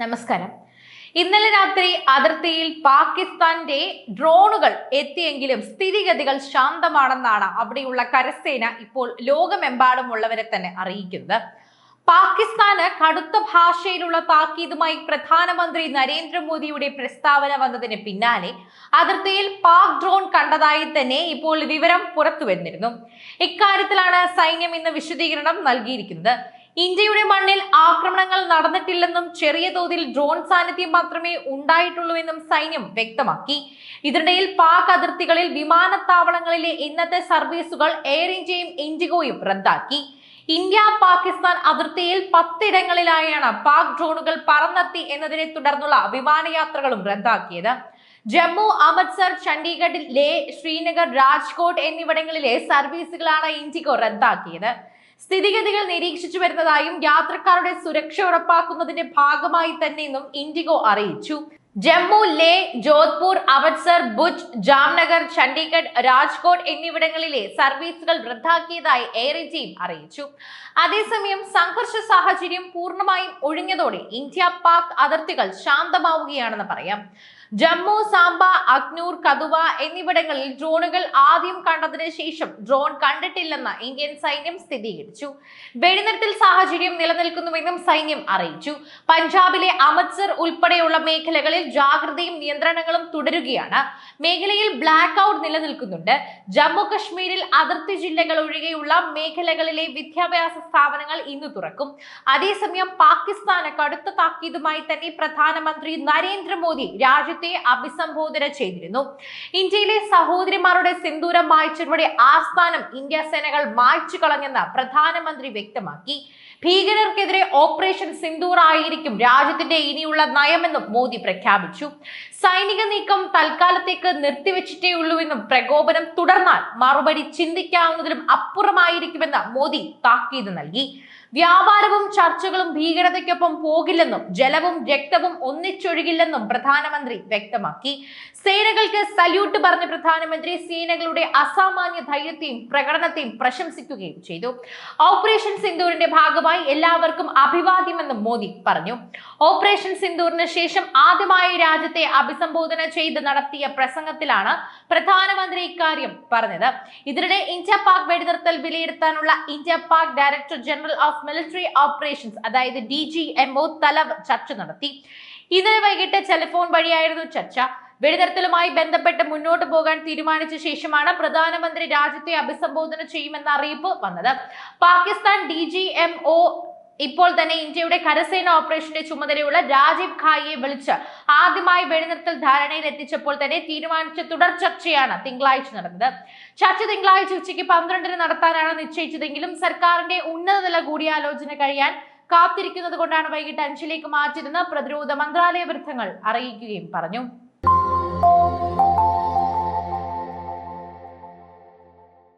നമസ്കാരം. ഇന്നലെ രാത്രി അതിർത്തിയിൽ പാകിസ്ഥാന്റെ ഡ്രോണുകൾ എത്തിയെങ്കിലും സ്ഥിതിഗതികൾ ശാന്തമാണെന്നാണ് അവിടെയുള്ള കരസേന ഇപ്പോൾ ലോകമെമ്പാടുമുള്ളവരെ തന്നെ അറിയിക്കുന്നത്. പാകിസ്ഥാന് കടുത്ത ഭാഷയിലുള്ള താക്കീതുമായി പ്രധാനമന്ത്രി നരേന്ദ്രമോദിയുടെ പ്രസ്താവന വന്നതിന് പിന്നാലെ അതിർത്തിയിൽ പാക് ഡ്രോൺ കണ്ടതായി തന്നെ ഇപ്പോൾ വിവരം പുറത്തു വന്നിരുന്നു ഇക്കാര്യത്തിലാണ് സൈന്യം ഇന്ന് വിശദീകരണം നൽകിയിരിക്കുന്നത്. ഇന്ത്യയുടെ മണ്ണിൽ ആക്രമണങ്ങൾ നടന്നിട്ടില്ലെന്നും ചെറിയ തോതിൽ ഡ്രോൺ സാന്നിധ്യം മാത്രമേ ഉണ്ടായിട്ടുള്ളൂ എന്നും സൈന്യം വ്യക്തമാക്കി. ഇതിനിടയിൽ പാക് അതിർത്തികളിൽ വിമാനത്താവളങ്ങളിലെ ഇന്നത്തെ സർവീസുകൾ എയർ ഇന്ത്യയും ഇൻഡിഗോയും റദ്ദാക്കി. ഇന്ത്യ പാകിസ്ഥാൻ അതിർത്തിയിൽ പത്തിടങ്ങളിലായാണ് പാക് ഡ്രോണുകൾ പറന്നെത്തി എന്നതിനെ തുടർന്നുള്ള വിമാനയാത്രകളും റദ്ദാക്കിയത്. ജമ്മു അമൃത്സർ ചണ്ഡീഗഡ് ലേ ശ്രീനഗർ രാജ്കോട്ട് എന്നിവിടങ്ങളിലെ സർവീസുകളാണ് ഇൻഡിഗോ റദ്ദാക്കിയത്. സ്ഥിതിഗതികൾ നിരീക്ഷിച്ചു വരുന്നതായും യാത്രക്കാരുടെ സുരക്ഷ ഉറപ്പാക്കുന്നതിന്റെ ഭാഗമായി തന്നെയെന്നും ഇൻഡിഗോ അറിയിച്ചു. ജമ്മു ലേ ജോധ്പൂർ അമൃത്സർ ഭുജ് ജാംനഗർ ചണ്ഡീഗഡ് രാജ്കോട്ട് എന്നിവിടങ്ങളിലെ സർവീസുകൾ റദ്ദാക്കിയതായി എയർ ഇന്ത്യയും അറിയിച്ചു. അതേസമയം സംഘർഷ സാഹചര്യം പൂർണമായും ഒഴിഞ്ഞതോടെ ഇന്ത്യ പാക് അതിർത്തികൾ ശാന്തമാവുകയാണെന്ന് പറയാം. ജമ്മു സാംബ അഗ്നൂർ കതുവ എന്നിവിടങ്ങളിൽ ഡ്രോണുകൾ ആദ്യം കണ്ടതിന് ശേഷം ഡ്രോൺ കണ്ടിട്ടില്ലെന്ന് ഇന്ത്യൻ സൈന്യം സ്ഥിരീകരിച്ചു. വെടിനിർത്തൽ സാഹചര്യം നിലനിൽക്കുന്നുവെന്നും സൈന്യം അറിയിച്ചു. പഞ്ചാബിലെ അമൃത്സർ ഉൾപ്പെടെയുള്ള മേഖലകളിൽ ജാഗ്രതയും നിയന്ത്രണങ്ങളും തുടരുകയാണ്. മേഖലയിൽ ബ്ലാക്ക് ഔട്ട് നിലനിൽക്കുന്നുണ്ട്. ജമ്മു കശ്മീരിൽ അതിർത്തി ജില്ലകൾ ഒഴികെയുള്ള മേഖലകളിലെ വിദ്യാഭ്യാസ സ്ഥാപനങ്ങൾ ഇന്ന് തുറക്കും. അതേസമയം പാകിസ്ഥാന് കടുത്ത താക്കീതുമായി തന്നെ പ്രധാനമന്ത്രി നരേന്ദ്രമോദി രാജ്യത്തെ അഭിസംബോധന ചെയ്തിരുന്നു. ഇന്ത്യയിലെ സഹോദരിമാരുടെ സിന്ദൂരം മായ്ച്ചവരുടെ ആസ്ഥാനം ഇന്ത്യ സേനകൾ മായ്ച്ചു കളഞ്ഞെന്ന് പ്രധാനമന്ത്രി വ്യക്തമാക്കി. ഭീകരർക്കെതിരെ ഓപ്പറേഷൻ സിന്ദൂർ ആയിരിക്കും രാജ്യത്തിന്റെ ഇനിയുള്ള നയമെന്നും മോദി പ്രഖ്യാപിച്ചു. സൈനിക നീക്കം തൽക്കാലത്തേക്ക് നിർത്തിവെച്ചിട്ടേ ഉള്ളൂവെന്നും പ്രകോപനം തുടർന്നാൽ മറുപടി ചിന്തിക്കാവുന്നതിലും അപ്പുറമായിരിക്കുമെന്ന് മോദി താക്കീത് നൽകി. വ്യാപാരവും ചർച്ചകളും ഭീകരതയ്ക്കൊപ്പം പോകില്ലെന്നും ജലവും രക്തവും ഒന്നിച്ചൊഴുകില്ലെന്നും പ്രധാനമന്ത്രി വ്യക്തമാക്കി. സേനകൾക്ക് സല്യൂട്ട് പറഞ്ഞ പ്രധാനമന്ത്രി സേനകളുടെ അസാമാന്യ ധൈര്യത്തെയും പ്രകടനത്തെയും പ്രശംസിക്കുകയും ചെയ്തു. ഓപ്പറേഷൻ സിന്ദൂറിന്റെ ഭാഗമായി എല്ലാവർക്കും അഭിവാദ്യമെന്നും മോദി പറഞ്ഞു. ഓപ്പറേഷൻ സിന്ദൂറിന് ശേഷം ആദ്യമായി രാജ്യത്തെ അഭിസംബോധന ചെയ്ത് നടത്തിയ പ്രസംഗത്തിലാണ് പ്രധാനമന്ത്രി ഇക്കാര്യം പറഞ്ഞത്. ഇതിനിടെ ഇന്ത്യ പാക് വെടിനിർത്തൽ വിലയിരുത്താനുള്ള India Pak director general of military operations അതായത് ഡി ജി എം ഒ തല ചർച്ച നടത്തി. ഇന്നലെ വൈകിട്ട് ടെലിഫോൺ വഴിയായിരുന്നു ചർച്ച. വെടിനിർത്തലുമായി ബന്ധപ്പെട്ട് മുന്നോട്ട് പോകാൻ തീരുമാനിച്ച ശേഷമാണ് പ്രധാനമന്ത്രി രാജ്യത്തെ അഭിസംബോധന ചെയ്യുമെന്ന അറിയിപ്പ് വന്നത്. Pakistan D G M O ഇപ്പോൾ തന്നെ ഇന്ത്യയുടെ കരസേന ഓപ്പറേഷന്റെ ചുമതലയുള്ള രാജീവ് ഖായിയെ വിളിച്ച് ആദ്യമായി വെടിനിർത്തൽ ധാരണയിൽ എത്തിച്ചപ്പോൾ തന്നെ തീരുമാനിച്ച തുടർ ചർച്ചയാണ് തിങ്കളാഴ്ച നടന്നത്. ചർച്ച തിങ്കളാഴ്ച ഉച്ചയ്ക്ക് പന്ത്രണ്ടിന് നടത്താനാണ് നിശ്ചയിച്ചതെങ്കിലും സർക്കാരിന്റെ ഉന്നതതല കൂടിയാലോചന കഴിയാൻ കാത്തിരിക്കുന്നത് കൊണ്ടാണ് വൈകിട്ട് അഞ്ചിലേക്ക് മാറ്റിയതെന്ന് പ്രതിരോധ മന്ത്രാലയ വൃത്തങ്ങൾ അറിയിക്കുകയും പറഞ്ഞു.